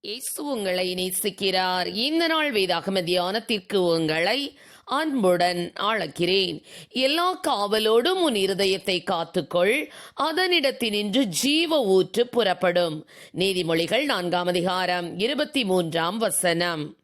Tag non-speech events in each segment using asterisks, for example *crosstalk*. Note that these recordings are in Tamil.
இயேசு உங்களை நேசிக்கிறார். இந்த நாள் வேதாகம தியானத்திற்கு உங்களை அன்புடன் அழைக்கிறேன் எல்லா காவலோடும் உன் இருதயத்தை காத்துக்கொள். அதனிடத்தினின்று ஜீவ ஊற்று புறப்படும். நீதிமொழிகள் நான்காம் அதிகாரம் இருபத்தி மூன்றாம் வசனம்.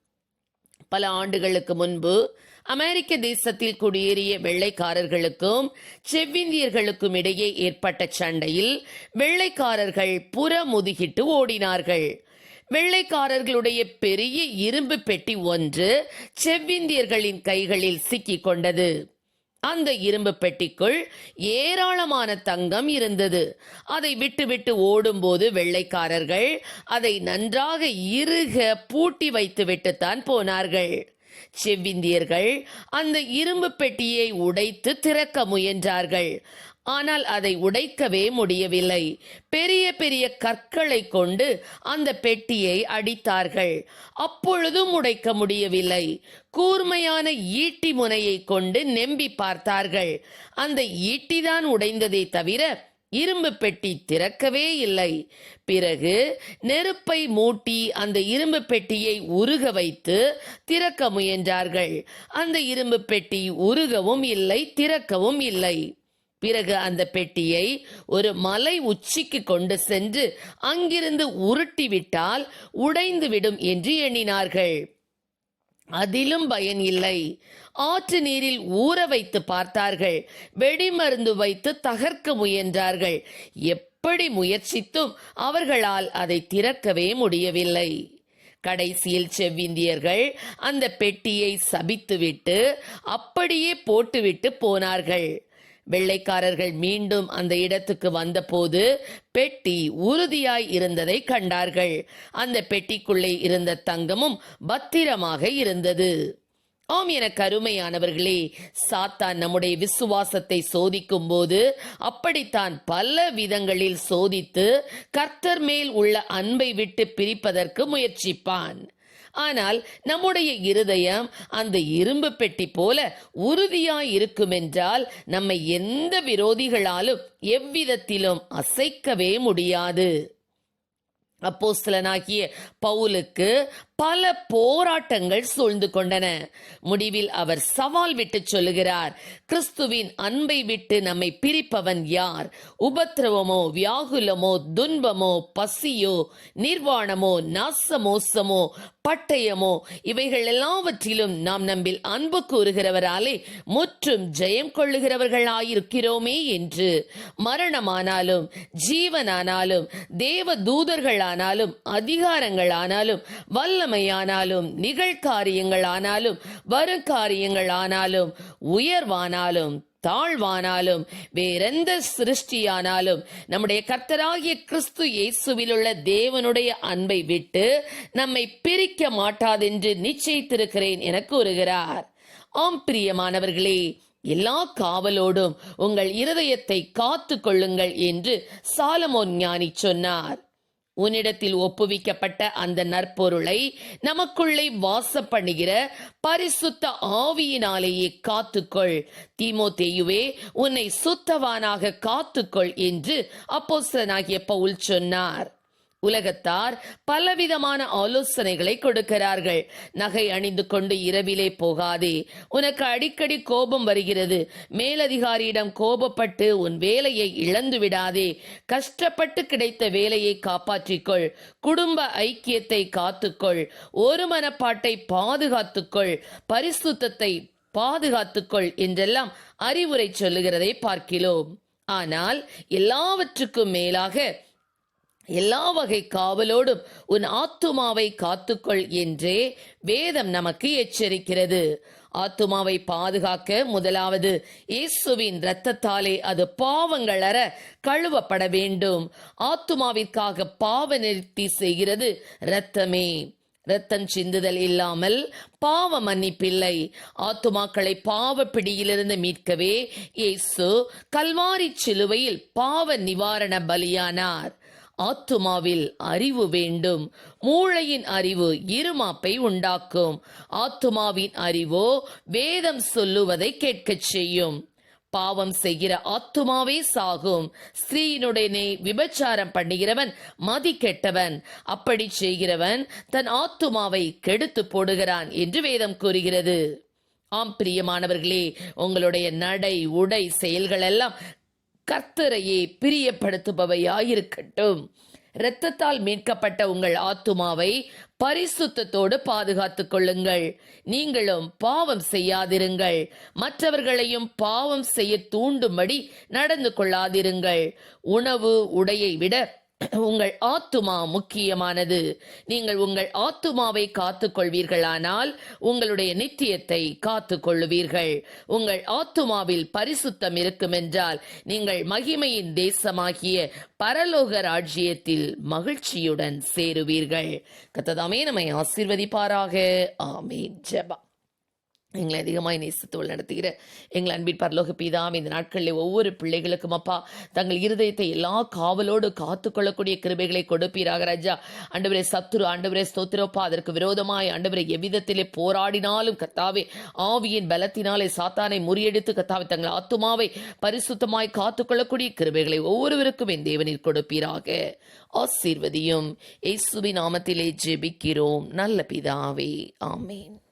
பல ஆண்டுகளுக்கு முன்பு அமெரிக்க தேசத்தில் குடியேறிய வெள்ளைக்காரர்களுக்கும் செவ்விந்தியர்களுக்கும் இடையே ஏற்பட்ட சண்டையில் வெள்ளைக்காரர்கள் புறமுதுகிட்டு ஓடினார்கள். வெள்ளைக்காரர்களுடைய பெரிய இரும்பு பெட்டி ஒன்று செவ்விந்தியர்களின் கைகளில் சிக்கிக் கொண்டது அந்த இரும்பு பெட்டிக்குள் ஏராளமான தங்கம் இருந்தது. அதை விட்டுவிட்டு ஓடும்போது வெள்ளைக்காரர்கள் அதை நன்றாக இறுக பூட்டி வைத்துவிட்டுத்தான் போனார்கள். செவ்விந்தியர்கள் அந்த இரும்பு பெட்டியை உடைத்து திறக்க முயன்றார்கள். ஆனால் அதை உடைக்கவே முடியவில்லை. பெரிய பெரிய கற்களை கொண்டு அந்த பெட்டியை அடித்தார்கள். அப்பொழுதும் உடைக்க முடியவில்லை. கூர்மையான ஈட்டி முனையை கொண்டு நெம்பி பார்த்தார்கள். அந்த ஈட்டிதான் உடைந்ததே தவிர இரும்பு பெட்டி திறக்கவே இல்லை. பிறகு நெருப்பை மூட்டி அந்த இரும்பு பெட்டியை உருக வைத்து திறக்க முயன்றார்கள். அந்த இரும்பு பெட்டி உருகவும் இல்லை திறக்கவும் இல்லை. பிறகு அந்த பெட்டியை ஒரு மலை உச்சிக்கு கொண்டு சென்று அங்கிருந்து உருட்டிவிட்டால் உடைந்து விடும் என்று எண்ணினார்கள். அதிலும் பயன் இல்லை. ஆற்று நீரில் ஊற வைத்து பார்த்தார்கள். வெடிமருந்து வைத்து தகர்க்க முயன்றார்கள். எப்படி முயற்சித்தும் அவர்களால் அதை திறக்கவே முடியவில்லை. கடைசியில் செவ்விந்தியர்கள் அந்த பெட்டியை சபித்துவிட்டு அப்படியே போட்டுவிட்டு போனார்கள். வெள்ளைக்காரர்கள் மீண்டும் அந்த இடத்துக்கு வந்தபோது பெட்டி உறுதியாய் இருந்ததை கண்டார்கள். அந்த பெட்டிக்குள்ளே இருந்த தங்கமும் பத்திரமாக இருந்தது. ஆம் என கருமையானவர்களே சாத்தான் நம்முடைய விசுவாசத்தை சோதிக்கும் போது அப்படித்தான் பல விதங்களில் சோதித்து கர்த்தர் மேல் உள்ள அன்பை விட்டு பிரிப்பதற்கு முயற்சிப்பான். ஆனால் நம்முடைய இருதயம் அந்த இரும்பு பெட்டி போல உறுதியாய் இருக்குமென்றால் நம்மை எந்த விரோதிகளாலும் எவ்விதத்திலும் அசைக்கவே முடியாது. அப்போஸ்தலனாகிய பவுலுக்கு பல போராட்டங்கள் சூழ்ந்து கொண்டன. முடிவில் அவர் சவால் விட்டு சொல்லுகிறார் கிறிஸ்துவின் அன்பை விட்டு நம்மை பிரிப்பவன் யார்? உபத்திரவமோ வியாகுலமோ துன்பமோ பசியோ நிர்வாணமோ நாசமோசமோ பட்டயமோ இவைகள் எல்லாவற்றிலும் நாம் நம்பில் அன்பு கூறுகிறவராலே முற்றும் ஜெயம் கொள்ளுகிறவர்களாயிருக்கிறோமே என்று. மரணமானாலும் ஜீவனானாலும் தேவ ஆனாலும் அதிகாரங்கள் ஆனாலும் வல்லமையானாலும் நிகழ்காரியங்கள் ஆனாலும் வருங்காரியங்கள் ஆனாலும் உயர்வானாலும் தாழ்வானாலும் வேறெந்த சிருஷ்டியானாலும் நம்முடைய கர்த்தராகிய கிறிஸ்து இயேசுவில் உள்ள தேவனுடைய அன்பை விட்டு நம்மை பிரிக்க மாட்டாதென்று நிச்சயித்திருக்கிறேன் என கூறுகிறார். ஆம் பிரியமானவர்களே எல்லா காவலோடும் உங்கள் இருதயத்தை காத்து கொள்ளுங்கள் என்று சாலமோன் ஞானி சொன்னார். உன்னிடத்தில் ஒப்புவிக்கப்பட்ட அந்த நற்பொருளை நமக்குள்ளே வாச பண்ணுகிற பரிசுத்த ஆவியினாலேயே காத்துக்கொள். தீமோ தேயுவே உன்னை சுத்தவானாக காத்துக்கொள் என்று அப்போஸ்தனாகிய பவுல் சொன்னார். உலகத்தார் பலவிதமான ஆலோசனைகளை கொடுக்கிறார்கள். நகை அணிந்து கொண்டு இரவிலே போகாதே. உனக்கு அடிக்கடி கோபம் வருகிறது. மேலதிகாரியிடம் கோபப்பட்டு உன் வேலையை இழந்து விடாதே. கஷ்டப்பட்டு கிடைத்த வேலையை காப்பாற்றிக்கொள். குடும்ப ஐக்கியத்தை காத்துக்கொள். ஒரு மனப்பாட்டை பாதுகாத்துக்கொள். பரிசுத்தத்தை பாதுகாத்துக்கொள் என்றெல்லாம் அறிவுரை சொல்லுகிறதை பார்க்கிறோம் ஆனால் எல்லாவற்றுக்கும் மேலாக எல்லா வகை காவலோடும் உன் ஆத்துமாவை காத்துக்கொள் என்றே வேதம் நமக்கு எச்சரிக்கிறது. ஆத்துமாவை பாதுகாக்க முதலாவது இயேசுவின் இரத்தத்தாலே அது பாவங்கள் அற கழுவப்பட வேண்டும். ஆத்துமாவிற்காக பாவ நிறுத்தி செய்கிறது இரத்தமே. இரத்தம் சிந்துதல் இல்லாமல் பாவ மன்னிப்பில்லை. ஆத்துமாக்களை பாவ பிடியிலிருந்து மீட்கவே இயேசு கல்வாரி சிலுவையில் பாவ நிவாரண பலியானார். ஆத்துமாவில் அறிவு வேண்டும். மூளையின் அறிவு இருமாப்பை உண்டாக்கும். ஆத்துமாவின் அறிவோ வேதம் சொல்லுவதை கேட்கச் செய்யும். பாவம் செய்கிற ஆத்துமாவே சாகும். ஸ்திரீயினுடனே விபச்சாரம் பண்ணுகிறவன் மதி கெட்டவன். அப்படி செய்கிறவன் தன் ஆத்துமாவை கெடுத்து போடுகிறான் என்று வேதம் கூறுகிறது. ஆம் பிரியமானவர்களே உங்களுடைய நடை உடை செயல்கள் எல்லாம் கர்த்தரையே பிரியப்படுத்துபவையாயிருக்கட்டும். இரத்தத்தால் மீட்கப்பட்ட உங்கள் ஆத்துமாவை பரிசுத்தத்தோடு பாதுகாத்துக் கொள்ளுங்கள். நீங்களும் பாவம் செய்யாதிருங்கள். மற்றவர்களையும் பாவம் செய்ய தூண்டும்படி நடந்து கொள்ளாதிருங்கள். உணவு உடையை விட *clears throat* உங்கள் ஆத்துமா முக்கியமானது. நீங்கள் உங்கள் ஆத்துமாவை காத்துக் கொள்வீர்களானால் உங்களுடைய நித்தியத்தை காத்துக் கொள்ளுவீர்கள் உங்கள் ஆத்துமாவில் பரிசுத்தம் இருக்கும் என்றால் நீங்கள் மகிமையின் தேசமாகிய பரலோக ராஜ்யத்தில் மகிழ்ச்சியுடன் சேருவீர்கள். கத்ததாமே நம்மை ஆசீர்வதிப்பாராக. ஆமே ஜபா எங்களை அதிகமாக நேசித்து நடத்துகிற எங்கள் அன்பின் பரலோக பிதாம் இந்த நாட்களில் ஒவ்வொரு பிள்ளைகளுக்கும் அப்பா தங்கள் இருதயத்தை எல்லா காவலோடு காத்துக்கொள்ளக்கூடிய கிருபைகளை கொடுப்பீராக ராஜா. அண்டவரே சத்துரு ஆண்டவரே ஸ்தோத்திரப்பா அதற்கு விரோதமாய் ஆண்டவரை எவ்விதத்திலே போராடினாலும் கத்தாவே ஆவியின் பலத்தினாலே சாத்தானை முறியடித்து கத்தாவை தங்கள் ஆத்துமாவை பரிசுத்தமாய் காத்துக்கொள்ளக்கூடிய கிருபைகளை ஒவ்வொருவருக்கும் என் தேவனில் கொடுப்பீராக. ஆசீர்வதியும். இயேசுவின் நாமத்திலே ஜெபிக்கிறோம். நல்ல பிதாவே. ஆமேன்.